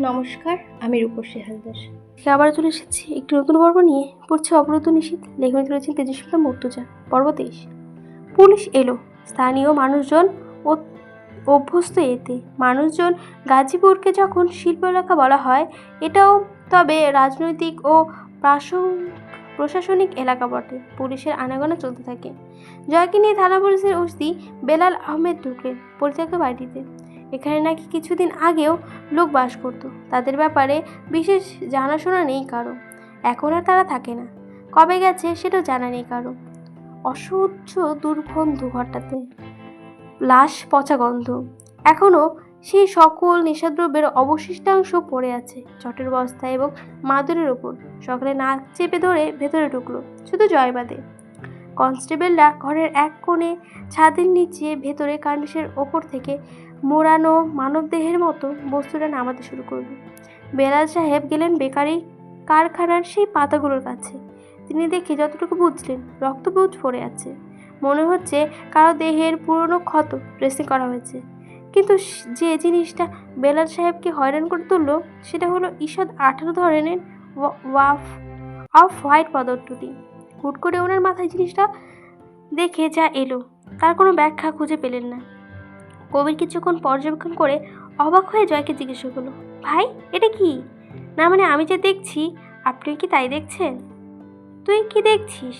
নমস্কার, আমি রূপসী হালদার। আবার চলে এসেছি একটি নতুন পর্ব নিয়ে। পড়ছে অবরোধ নিষিদ্ধ লেখক রয়েছেন তেজস্বিতা মর্তুজা। পর্ব তেইশ। পুলিশ এলো। স্থানীয় মানুষজন ও- অভ্যস্ত এতে। মানুষজন গাজীপুরকে যখন শিল্প এলাকা বলা হয়, এটাও তবে রাজনৈতিক ও প্রশাসনিক এলাকা বটে। পুলিশের আনাগোনা চলতে থাকে। জয়কে নিয়ে থানা পুলিশের ওসি বেলাল আহমেদ ঢুকলেন পরিত্যক্ত বাড়িতে এখানে নাকি কিছুদিন আগেও লোক বাস করতো। তাদের ব্যাপারে বিশেষ জানাশোনা নেই কারও। এখন আর তারা থাকে না। কবে গেছে সেটাও জানা নেই কারও। অসহ্য দুর্গন্ধ ঘরটাতে। লাশ, পচা গন্ধ। এখনও সেই সকল নেশাদ্রব্যের অবশিষ্টাংশ পড়ে আছে চটের বস্তা এবং মাদুরের ওপর। সকালে নাক চেপে ধরে ভেতরে ঢুকলো, শুধু জয়বাদে কনস্টেবলরা ঘরের এক কোণে ছাদের নিচে ভেতরে কার্নিশের ওপর থেকে মোড়ানো মানবদেহের মতো বস্তুটা নামাতে শুরু করল। বেলাল সাহেব গেলেন বেকারি কারখানার সেই পাতাগুলোর কাছে। তিনি দেখে যতটুকু বুঝলেন রক্তপুজ পড়ে আছে। মনে হচ্ছে কারও দেহের পুরনো ক্ষত ড্রেসিং করা হয়েছে। কিন্তু যে জিনিসটা বেলাল সাহেবকে হয়রান করে তুললো, সেটা হলো ঈষৎ আঠারো ধরনের ওয়া- ওয়াফ, অফ হোয়াইট পদার্থটি। হুট করে ওনার মাথায় জিনিসটা দেখে যা এলো, তার কোনো ব্যাখ্যা খুঁজে পেলেন না। কবির কিছুক্ষণ পর্যবেক্ষণ করে অবাক হয়ে জয়কে জিজ্ঞাসা করল, ভাই, এটা কি? না মানে আমি যে দেখছি, আপনি কি তাই দেখছেন? তুই কি দেখছিস?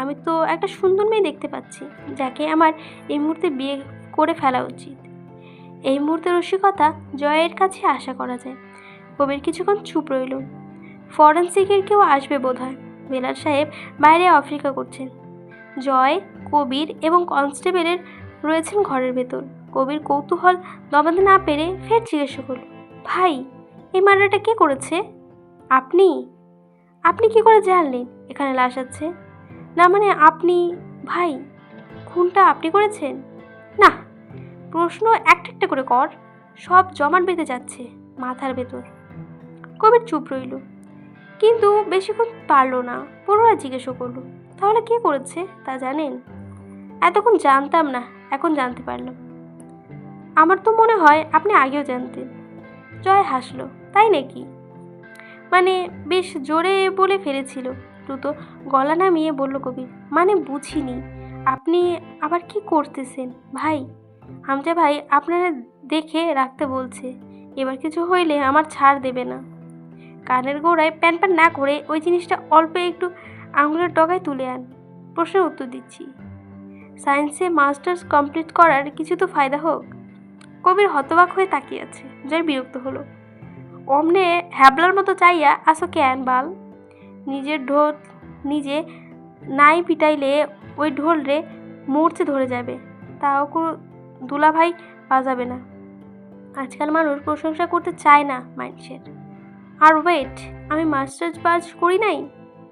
আমি তো একটা সুন্দর মেয়ে দেখতে পাচ্ছি, যাকে আমার এই মুহূর্তে বিয়ে করে ফেলা উচিত। এই মুহূর্তে রসিকতা জয়ের কাছে আশা করা যায়। কবির কিছুক্ষণ চুপ রইল। ফরেন্সিকের কেউ আসবে বোধ হয় বেলাল সাহেব বাইরে অপেক্ষা করছেন। জয়, কবির এবং কনস্টেবলের রয়েছেন ঘরের ভেতর। কবির কৌতূহল দমাতে না পেরে ফের জিজ্ঞাসা করল, ভাই, এই মার্ডারটা কে করেছে? আপনি? আপনি কি করে জানলেন এখানে লাশ আছে? না মানে আপনি, ভাই, খুনটা আপনি করেছেন? না, প্রশ্ন একটা একটা করে কর, সব জমাট বেঁধে যাচ্ছে মাথার ভেতর। কবির চুপ রইল, কিন্তু বেশিক্ষণ পারল না, পুনরায় জিজ্ঞাসা করল, তাহলে কে করেছে তা জানেন? এতক্ষণ জানতাম না, এখন জানতে পারলাম। আমার তো মনে হয় আপনি আগেও জানতেন। জয় হাসলো, তাই নাকি? মানে বেশ জোরে বলে ফেলেছিল। দ্রুত গলা নামিয়ে বলল, কবির মানে বুঝিনি। আপনি আবার কি করতেছেন? ভাই, হামজা ভাই আপনারা দেখে রাখতে বলছে। এবার কিছু হইলে আমার ছাড় দেবে না। কানের গোড়ায় প্যান প্যান না করে ওই জিনিসটা অল্প একটু আঙুলের ডগায় তুলে আন। প্রশ্নের উত্তর দিচ্ছি। সায়েন্সে মাস্টার্স কমপ্লিট করার কিছু তো ফায়দা হোক। কবির হতবাক হয়ে তাকিয়ে আছে জয় বিরক্ত হলো। অমনে হ্যাবলার মতো চাইয়া, আসো ক্যান বাল? নিজের ঢোল, নিজে নাই পিটাইলে ওই ঢোল রে মূর্ছে ধরে যাবে, তাও কোনো দুলাভাই বাজাবে না। আজকাল মানুষ প্রশংসা করতে চায় না মানুষের। আর ওয়েট আমি মাস্টার্স বাজ করি নাই?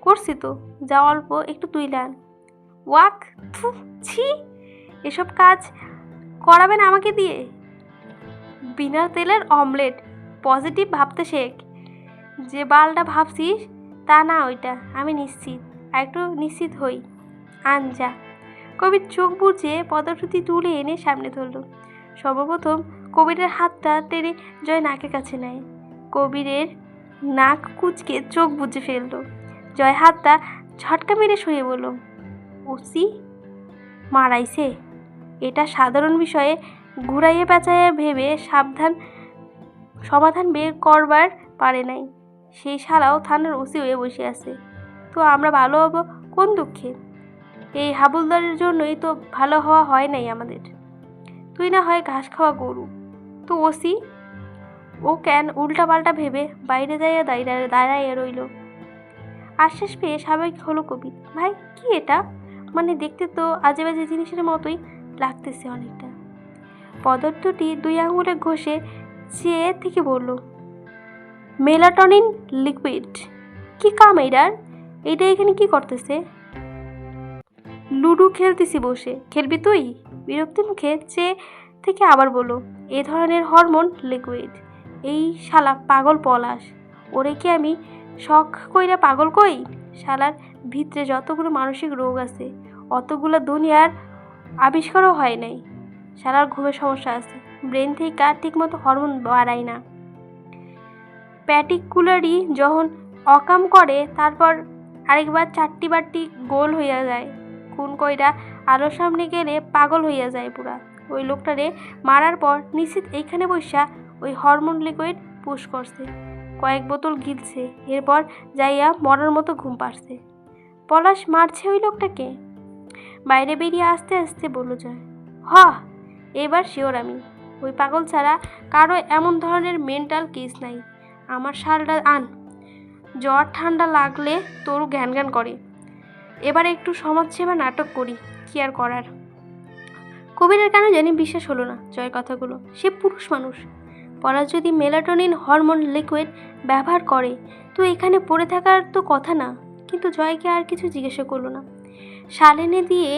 করছি তো, যা অল্প একটু তুইলান ওয়াক, থু, ছি, এসব কাজ করাবেন আমাকে দিয়ে? বিনা তেলের অমলেট। পজিটিভ ভাবতে শেখ। যে বালটা ভাবছিস, তা না ওইটা, আমি নিশ্চিত, একটু নিশ্চিত হই। আনজা কবির চোখ বুঝে পদার্থটি তুলে এনে সামনে ধরল। সর্বপ্রথম কবিরের হাতটা টেনে জয় নাকের কাছে নেয়। কবিরের নাক কুচকে চোখ বুঝে ফেলল। জয় হাতটা ঝটকা মেরে শুয়ে বলল, ওসি, মারাইছে? এটা সাধারণ বিষয়ে ঘুরাইয়ে পেঁচাইয়ে ভেবে সাবধান, সমাধান বের করবার পারে নাই। সেই শালাও থানার ওসি হয়ে বসে আছে। তো আমরা ভালো হব কোন দুঃখে? এই হাবুলদারের জন্যই তো ভালো হওয়া হয় নাই আমাদের। তুই না হয় ঘাস খাওয়া গরু। তো ওসি? ও কেন উল্টা পাল্টা ভেবে বাইরে যাইয়া দাঁড়িয়ে দাঁড়াইয়া রইল। আশ্বাস পেয়ে স্বাভাবিক হলো কবি। ভাই, কি এটা? মানে দেখতে তো আজে বাজে জিনিসের মতোই লাগতেছে অনেকটা। পদার্থটি দুই আঙুলে ঘষে চেয়ে থেকে বলল, মেলাটনিন লিকুইড, কি কাম এটার? এইটা এখানে কি করতেছে? লুডু খেলতেছি বসে, খেলবি তুই? বিরক্তি মুখে চেয়ে থেকে আবার বলো এ ধরনের হরমোন লিকুইড, এই শালা পাগল পলাশ, ওরে কি আমি শখ কইরা পাগল কই? শালার ভিতরে যতগুলো মানসিক রোগ আছে, অতগুলো দুনিয়ার আবিষ্কারও হয় নাই। শালার ঘুমের সমস্যা আছে। ব্রেন থেকে ঠিক মতো হরমোন বাড়ায় না। প্যার্টিকুলারই যখন অকাম করে, তারপর আরেকবার চারটি বারটি গোল হইয়া যায়। খুন কইরা আলোর সামনে গেলে পাগল হইয়া যায় পুরা। ওই লোকটারে মারার পর নিশ্চিত এইখানে বৈশা ওই হরমোন লিকুইড পুশ করছে। কয়েক বোতল গিলছে, এরপর যাইয়া মরার মতো ঘুম পাড়ছে। পলাশ মারছে ওই লোকটাকে? বাইরে বেরিয়ে আস্তে আস্তে বলল যায় হ এবার শিওর আমি, ওই পাগল ছাড়া কারও এমন ধরনের মেন্টাল কেস নাই। আমার শালটা আন। জ্বর ঠান্ডা লাগলে তোর জ্ঞান জ্ঞান করে। এবার একটু সমাজসেবা নাটক করি, কি আর করার? কবিরের কেন জানি বিশ্বাস হলো না, জয়ের কথাগুলো। সে পুরুষ মানুষ। পলাশ যদি মেলাটোনিন হরমোন লিকুইড ব্যবহার করে, তো এখানে পড়ে থাকার তো কথা না, কিন্তু জয়কে আর কিছু জিজ্ঞাসা করল না। শালেনে দিয়ে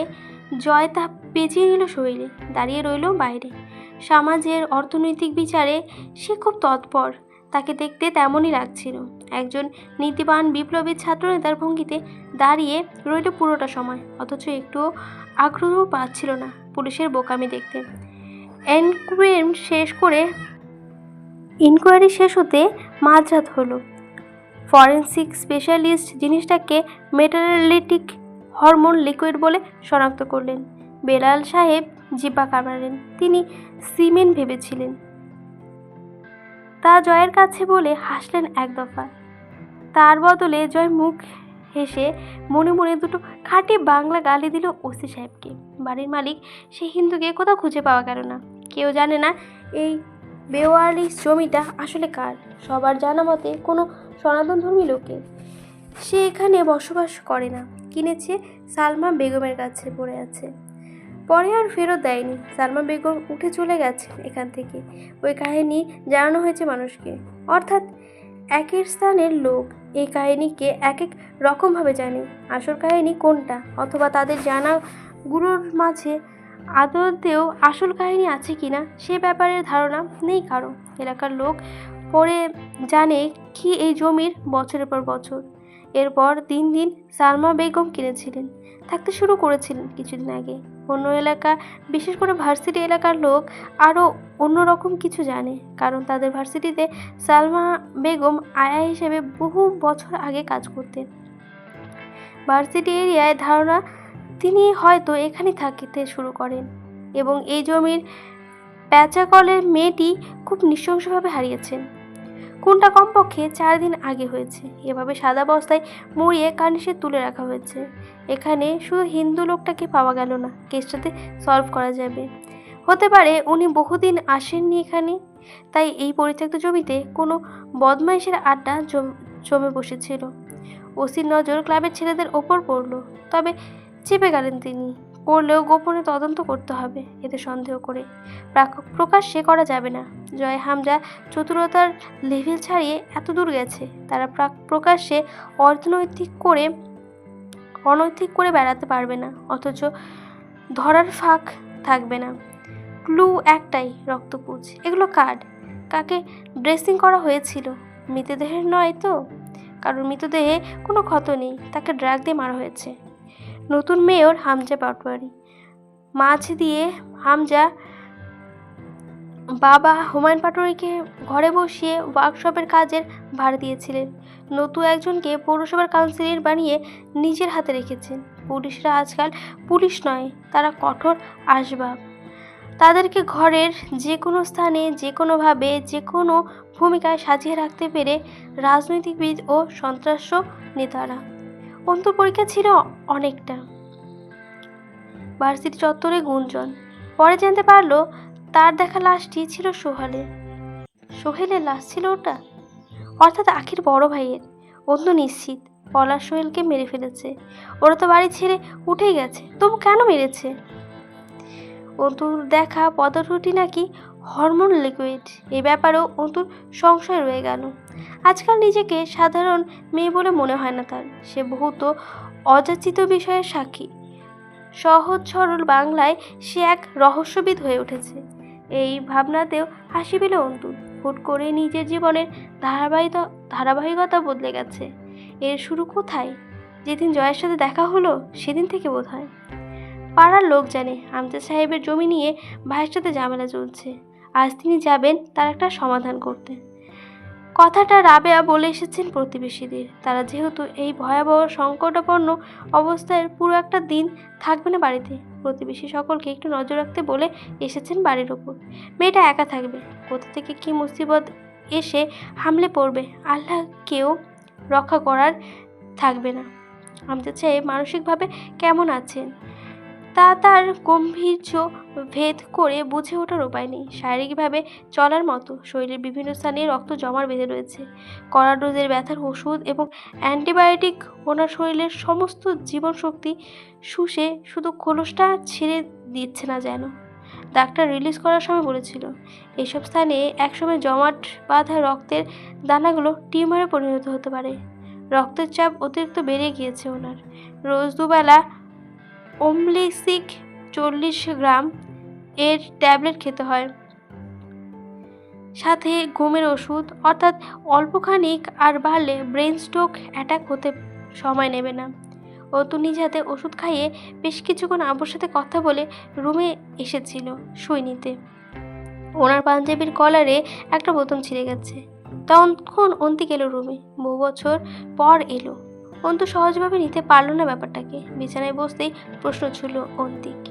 জয় তা পেঁচিয়ে নিল শরীরে, দাঁড়িয়ে রইল বাইরে। সমাজের অর্থনৈতিক বিচারে সে খুব তৎপর, তাকে দেখতে তেমনই লাগছিল। একজন নীতিবান বিপ্লবী ছাত্রনেতার ভঙ্গিতে দাঁড়িয়ে রইল পুরোটা সময়, অথচ একটুও আগ্রহ পাচ্ছিল না পুলিশের বোকামি দেখতে। এনকোয়ারি শেষ করে ইনকোয়ারি শেষ হতে মাঝরাত হলো। ফরেন্সিক স্পেশালিস্ট জিনিসটাকে মেটালিটিক হরমোন লিকুইড বলে শনাক্ত করলেন। বেলাল সাহেব জিব্বা কামড়ালেন। তিনি সিমেন্ট ভেবেছিলেন। তা জয়ের কাছে বলে হাসলেন এক দফা। তার বদলে জয় মুখ হেসে মনে মনে দুটো খাঁটি বাংলা গালি দিল ওসি সাহেবকে। বাড়ির মালিক সে হিন্দুকে কোথাও খুঁজে পাওয়া গেল না। কেউ জানে না এই বেওয়ারিশ জমিটা আসলে কার। সবার জানা মতে কোনো সনাতন ধর্মী লোকের। সে এখানে বসবাস করে না। কিনেছে সালমা বেগমের কাছে পড়ে আছে। পরে আর ফেরত দেয়নি। সালমা বেগম উঠে চলে গেছে এখান থেকে। ওই কাহিনী জানানো হয়েছে মানুষকে। অর্থাৎ একের স্থানের লোক। এই কাহিনীকে এক এক রকমভাবে জানে। আসল কাহিনী কোনটা? অথবা তাদের জানা গুরুর মাঝে আদতেও আসল কাহিনী আছে কি না সে ব্যাপারে ধারণা নেই কারও। এলাকার লোক পরে জানে কি এই জমির বছরের পর বছর। এরপর দিন দিন সালমা বেগম কিনেছিলেন। থাকতে শুরু করেছিলেন কিছুদিন আগে। অন্য এলাকা, বিশেষ করে ভার্সিটি এলাকার লোক আরও অন্যরকম কিছু জানে, কারণ তাদের ভার্সিটিতে সালমা বেগম আয়া হিসেবে বহু বছর আগে কাজ করতেন। ভার্সিটি এরিয়ায় ধারণা, তিনি হয়তো এখানে থাকিতে শুরু করেন এবং এই জমির প্যাচাকলের মেয়েটি খুব নৃশংসভাবে হারিয়েছেন। কোনটা কমপক্ষে চার দিন আগে হয়েছে। এভাবে সাদা বস্তায় মুড়িয়ে কার্নিশে তুলে রাখা হয়েছে। এখানে শুধু হিন্দু লোকটাকে পাওয়া গেল না, কেসটাতে সলভ করা যাবে। হতে পারে উনি বহুদিন আসেননি এখানে, তাই এই পরিত্যক্ত জমিতে কোনো বদমাইশের আড্ডা জম- জমে বসেছিল। ওসির নজর ক্লাবের ছেলেদের ওপর পড়ল, তবে চেপে গেলেন তিনি। করলেও গোপনে তদন্ত করতে হবে, এতে সন্দেহ করে। প্রাক- প্রকাশ্যে করা যাবে না। জয় হামজা চতুরতার লেভেল ছাড়িয়ে এত দূর গেছে। তারা প্রাক প্রকাশ্যে অর্থনৈতিক করে অনৈতিক করে বেড়াতে পারবে না, অথচ ধরার ফাঁক থাকবে না। ক্লু একটাই রক্তপুজ এগুলো কার্ড কাকে ড্রেসিং করা হয়েছিল? মৃতদেহের নয় তো? কারণ মৃতদেহে কোনো ক্ষত নেই। তাকে ড্রাগ দিয়ে মারা হয়েছে। নতুন মেয়র হামজা পাটোয়ারি। মাছ দিয়ে হামজা বাবা হুমায়ুন পাটোয়ারিকে ঘরে বসিয়ে ওয়ার্কশপের কাজের ভার দিয়েছিলেন। নতুন একজনকে পৌরসভার কাউন্সিলর বানিয়ে নিজের হাতে রেখেছেন। পুলিশরা আজকাল পুলিশ নয়, তারা কঠোর আসবাব। তাদেরকে ঘরের যে কোনো স্থানে যে কোনোভাবে যে কোনো ভূমিকায় সাজিয়ে রাখতে পেরে রাজনৈতিকবিদ ও সন্ত্রাস নেতারা অন্তর পরীক্ষা ছিল অনেকটা। ভার্সিটি চত্বরে গুঞ্জন। পরে জানতে পারল, তার দেখা লাশটি ছিল সোহালে। সোহেলের লাশ ছিল ওটা? অর্থাৎ আখির বড় ভাইয়ের। অন্য নিশ্চিত, পলাশ সোহেলকে মেরে ফেলেছে। ওরা তো বাড়ি ছেড়ে উঠেই গেছে, তবু কেন মেরেছে? অন্তুর দেখা পদার্থটি নাকি হরমোন লিকুইড এ ব্যাপারেও অন্তুর সংশয় রয়ে গেল। আজকাল নিজেকে সাধারণ মেয়ে বলে মনে হয় না তার। সে বহুত অযাচিত বিষয়ের সাক্ষী। সহজ সরল বাংলায় সে এক রহস্যবিদ হয়ে উঠেছে। এই ভাবনাতেও হাসি পেল অন্তু হুট করে নিজের জীবনের ধারাবাহিকতা ধারাবাহিকতা বদলে গেছে। এর শুরু কোথায়? যেদিন জয়ের সাথে দেখা হলো, সেদিন থেকে বোধ হয় পাড়ার লোক জানে, আমজাদ সাহেবের জমি নিয়ে ভাইয়ের সাথে ঝামেলা চলছে। আজ তিনি যাবেন তার একটা সমাধান করতে। কথাটা রাবেয়া বলে এসেছেন প্রতিবেশীদের। তারা যেহেতু এই ভয়াবহ সংকটাপন্ন অবস্থায় পুরো একটা দিন থাকবে না বাড়িতে, প্রতিবেশী সকলকে একটু নজর রাখতে বলে এসেছেন বাড়ির ওপর। মেয়েটা একা থাকবে। কোথা থেকে কি মুসিবত এসে হামলে পড়বে, আল্লাহ কেউ রক্ষা করার থাকবে না। আমজাদ সাহেব মানসিকভাবে কেমন আছেন? তা তার গম্ভীর্য ভেদ করে বুঝে ওঠার উপায় নেই। শারীরিকভাবে চলার মতো শরীরের বিভিন্ন স্থানে রক্ত জমার বেঁধে রয়েছে। কড়া ডোজের ব্যথার ওষুধ এবং অ্যান্টিবায়োটিক ওনার শরীরের সমস্ত জীবনশক্তি শুষে শুধু খোলসটা ছেড়ে দিচ্ছে না যেন। ডাক্তার রিলিজ করার সময় বলেছিল, এসব স্থানে একসময় জমাট বাঁধা রক্তের দানাগুলো টিউমারে পরিণত হতে পারে। রক্তের চাপ অতিরিক্ত বেড়ে গিয়েছে ওনার। রোজ দুবেলা ওমলিসিক চল্লিশ গ্রাম এর ট্যাবলেট খেতে হয়। সাথে ঘুমের ওষুধ, অর্থাৎ অল্পখানিক আর বাড়লে ব্রেন স্ট্রোক, অ্যাটাক হতে সময় নেবে না। ও তো নিজ হাতে ওষুধ খাইয়ে বেশ কিছুক্ষণ আব্বুর সাথে কথা বলে রুমে এসেছিল সই নিতে। ওনার পাঞ্জাবির কলারে একটা বোতাম ছিঁড়ে গেছে। তখন অন্তিক এলো রুমে। বহু বছর পর এলো। অন্তু সহজভাবে নিতে পারল না ব্যাপারটাকে। বিছানায় বসতেই প্রশ্ন ছুড়ল অন্তিক।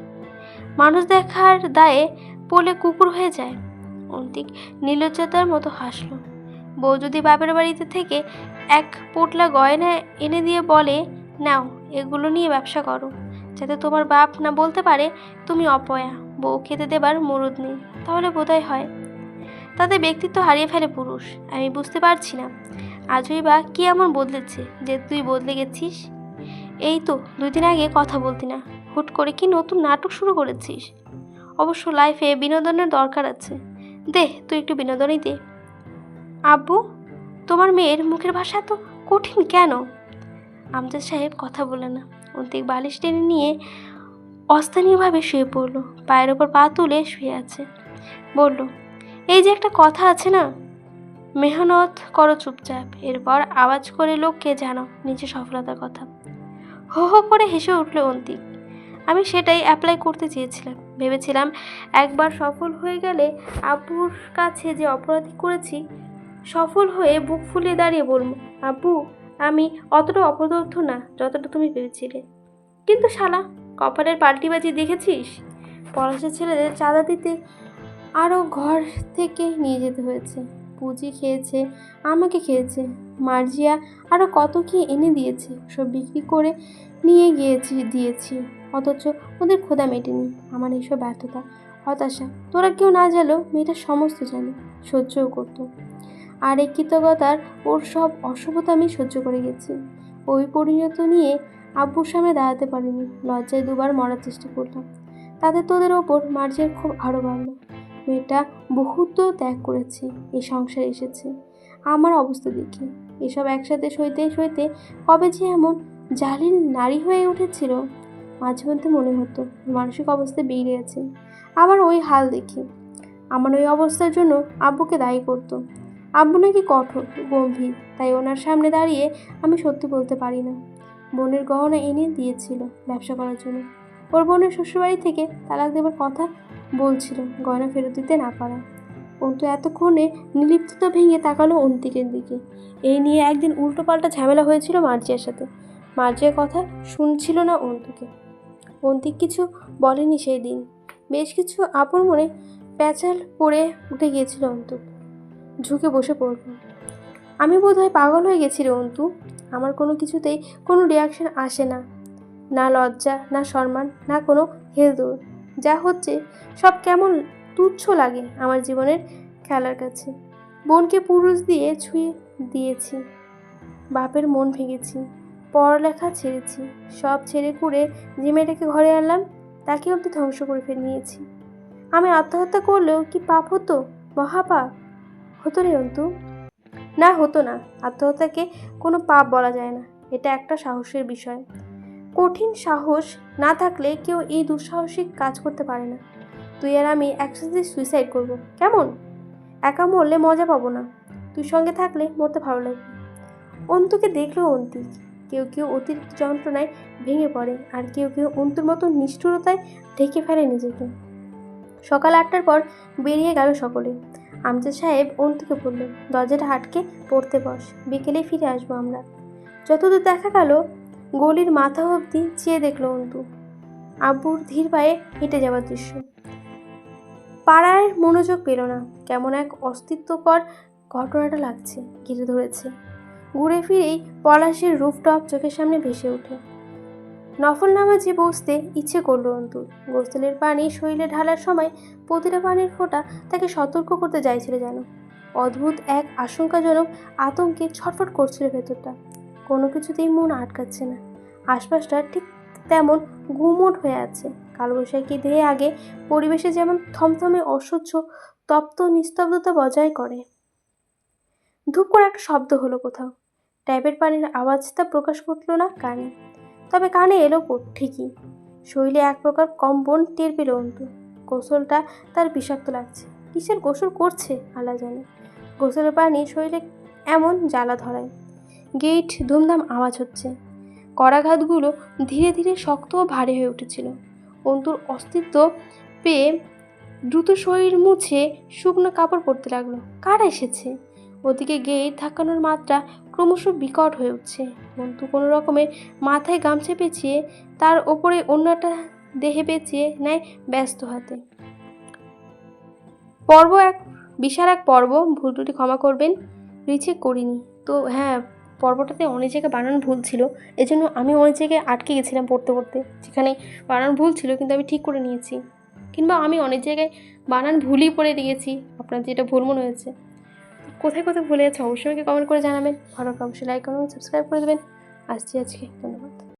মানুষ দেখার দায়ে পড়লে কুকুর হয়ে যায়। অন্তিক নির্লজ্জতার মতো হাসলো। বউ যদি বাপের বাড়িতে থেকে এক পোটলা গয়না এনে দিয়ে বলে, নাও, এগুলো নিয়ে ব্যবসা করো। যাতে তোমার বাপ না বলতে পারে, তুমি অপয়া। বউ খেতে দেবার মরুদ নেই, তাহলে বোধহয় হয়। তাতে ব্যক্তিত্ব হারিয়ে ফেলে পুরুষ। আমি বুঝতে পারছি না। আজই বা কি এমন বদলেছে যে তুই বদলে গেছিস? এই তো দুই দিন আগে কথা বলতি না। হুট করে কি নতুন নাটক শুরু করেছিস? অবশ্য লাইফে বিনোদনের দরকার আছে। দে, তুই একটু বিনোদনই দে। আব্বু, তোমার মেয়ের মুখের ভাষা তো কঠিন কেন? আমজাদ সাহেব কথা বলে না। অন্তিক বালিশ টেনে নিয়ে অস্থানীয়ভাবে শুয়ে পড়ল। পায়ের ওপর পা তুলে শুয়ে আছে। বলল, এই যে একটা কথা আছে না মেহনত করো চুপচাপ, এরপর আওয়াজ করে লোককে জানো নিজের সফলতার কথা। হো হো করে হেসে উঠল অন্তিক। আমি সেটাই অ্যাপ্লাই করতে চেয়েছিলাম। ভেবেছিলাম একবার সফল হয়ে গেলে আব্বুর কাছে যে অপরাধী করেছি, সফল হয়ে বুক ফুলিয়ে দাঁড়িয়ে বলব, আব্বু, আমি অতটা অপদার্থ না যতটা তুমি ভেবেছিলে। কিন্তু শালা, কপালের পাল্টিবাজি দেখেছিস? পলাশের ছেলেদের চাঁদা দিতে আরও ঘর থেকে নিয়ে যেতে হয়েছে। পুঁজি খেয়েছে, আমাকে খেয়েছে। মার্জিয়া আরও কত কি এনে দিয়েছে, সব বিক্রি করে নিয়ে গিয়েছি, দিয়েছি। অথচ ওদের ক্ষুধা মেটেনি আমার এইসব ব্যর্থতা, হতাশা। তোরা কেউ না জানলেও মেয়েটা সমস্ত জানে, সহ্যও করতো। আর এই কৃতজ্ঞতার ওর সব অশুভতা আমি সহ্য করে গেছি। ওই পরিণত নিয়ে আব্বুর সামনে দাঁড়াতে পারিনি, লজ্জায় দুবার মরার চেষ্টা করলাম তাতে তোদের ওপর মার্জিয়ার খুব আরও বাড়লো। মেয়েটা বহুত ত্যাগ করেছে এই সংসারে এসেছে। আমার অবস্থা দেখি, এসব একসাথে সইতে সইতে কবে যে এমন জালিল নারী হয়ে উঠেছিল, মাঝে মধ্যে মনে হতো মানসিক অবস্থা আছে। আবার ওই হাল দেখি, আমার ওই অবস্থার জন্য আব্বুকে দায়ী করতো। আব্বু নাকি কঠোর, গম্ভীর, তাই ওনার সামনে দাঁড়িয়ে আমি সত্যি বলতে পারি না। বোনের গহনা এনে দিয়েছিল ব্যবসা করার জন্য। ওর বোনের শ্বশুরবাড়ি থেকে তালাক দেবার কথা বলছিল, গয়না ফেরত দিতে না পারা। অন্তু এতক্ষণে নিলিপ্ততা ভেঙে তাকালো অন্তিকের দিকে। এই নিয়ে একদিন উল্টোপাল্টা ঝামেলা হয়েছিল মার্জিয়ার সাথে। মার্জিয়ার কথা শুনছিল না অন্তুকে। অন্তিক কিছু বলেনি সেই দিন। বেশ কিছু আপন মনে প্যাচাল পড়ে উঠে গিয়েছিল অন্তু। ঝুঁকে বসে পড়ল। আমি বোধহয় পাগল হয়ে গেছি রে অন্তু। আমার কোনো কিছুতেই কোনো রিয়াকশন আসে না। না লজ্জা, না সম্মান, না কোনো হেলদোল। যা হচ্ছে, সব কেমন তুচ্ছ লাগে আমার জীবনের খেলার কাছে। বোনকে পুরুষ দিয়ে ছুঁয়ে দিয়েছি। বাপের মন ভেঙেছি, পড়ালেখা ছেড়েছি, সব ছেড়ে কুড়ে যে মেয়েটাকে ঘরে আনলাম, তাকে অব্দি ধ্বংস করে ফেলে নিয়েছি। আমি আত্মহত্যা করলেও কি পাপ হতো? মহাপাপ? হতো রে অন্তু। না, হতো না। আত্মহত্যাকে কোনো পাপ বলা যায় না। এটা একটা সাহসের বিষয়। কঠিন সাহস না থাকলে কেউ এই দুঃসাহসিক কাজ করতে পারে না। তুই আর আমি একসাথে সুইসাইড করব। কেমন? একা মরলে মজা পাবো না। তুই সঙ্গে থাকলে মরতে ভালো লাগবে। অন্তুকে দেখল অন্তিক কেউ কেউ অতিরিক্ত যন্ত্রণায় ভেঙে পড়ে আর কেউ কেউ অন্তুর মতো নিষ্ঠুরতায় ঢেকে ফেলে নিজেকে। সকাল আটটার পর বেরিয়ে গেল সকলে। আমজাদ সাহেব অন্তুকে বললেন, দরজাটা আটকে পড়তে বস। বিকেলে ফিরে আসব আমরা। যতদূর দেখা গেল গলির মাথা অবধি চেয়ে দেখল অন্তু। আব্বুর ধীর পায়ে হেঁটে যাওয়ার দৃশ্য। পাড়ায় মনোযোগ পেল না। কেমন এক অস্তিত্বকর ঘটনাটা লাগছে, ঘিরে ধরেছে। ঘুরে ফিরেই পলাশের রুফটপ চোখের সামনে ভেসে ওঠে। নফল নামাজে বসতে ইচ্ছে করল অন্তুর। গোসলের পানি শরীরে ঢালার সময় প্রতিটা পানির ফোঁটা তাকে সতর্ক করতে চাইছিল যেন। অদ্ভুত এক আশঙ্কাজনক আতঙ্কে ছটফট করছিল ভেতরটা। কোনো কিছুতেই মন আটকাচ্ছে না। আশপাশটা ঠিক তেমন গুমোট হয়ে আছে। কালবৈশাখী দেহে আগে পরিবেশে যেমন থমথমে অসহ্য, তপ্ত নিস্তব্ধতা বজায় করে। ধূপ করে একটা শব্দ হলো কোথাও। ট্যাপের পানির আওয়াজ তা প্রকাশ করল না কানে। তবে কানে এলো ঠিকই। শরীরে এক প্রকার কম্পন টের পেল অন্তু। গোসলটা তার বিষাক্ত লাগছে। কিসের গোসল করছে? আল্লাহ জানে। গোসলের পানি শরীরে এমন জ্বালা ধরায়। গেট ধুমধাম আওয়াজ হচ্ছে। করাঘাতগুলো ধীরে ধীরে শক্ত ও ভারী হয়ে উঠেছিল। অন্তুর অস্তিত্ব পেয়ে দ্রুত শরীর মুছে শুকনো কাপড় পরতে লাগল। কারা এসেছে? ওদিকে গেট ধাক্কানোর মাত্রা ক্রমশ বিকট হয়ে উঠছে। অন্তু কোনো রকমের মাথায় গামছা পেঁচিয়ে তার ওপরে অন্যটা দেহে পেঁচিয়ে নেয় ব্যস্ত হাতে। পর্ব এক, বিশাল এক পর্ব। ভুল ক্ষমা করবেন। রিচেক করিনি। তো হ্যাঁ পর্বটাতে অনেক জায়গায় বানান ভুল ছিল। এজন্য আমি অনেক জায়গায় আটকে গেছিলাম পড়তে পড়তে। যেখানে বানান ভুল ছিল কিন্তু আমি ঠিক করে নিয়েছি। কিংবা আমি অনেক জায়গায় বানান ভুলই পড়ে দিয়েছি। আপনার যেটা ভুল মনে হয়েছে। কোথায় কোথায় ভুলে যাচ্ছে অবশ্যই আমাকে কমেন্ট করে জানাবেন। ভালো অবশ্যই লাইক করুন সাবস্ক্রাইব করে দেবেন। আসছি আজকে। ধন্যবাদ।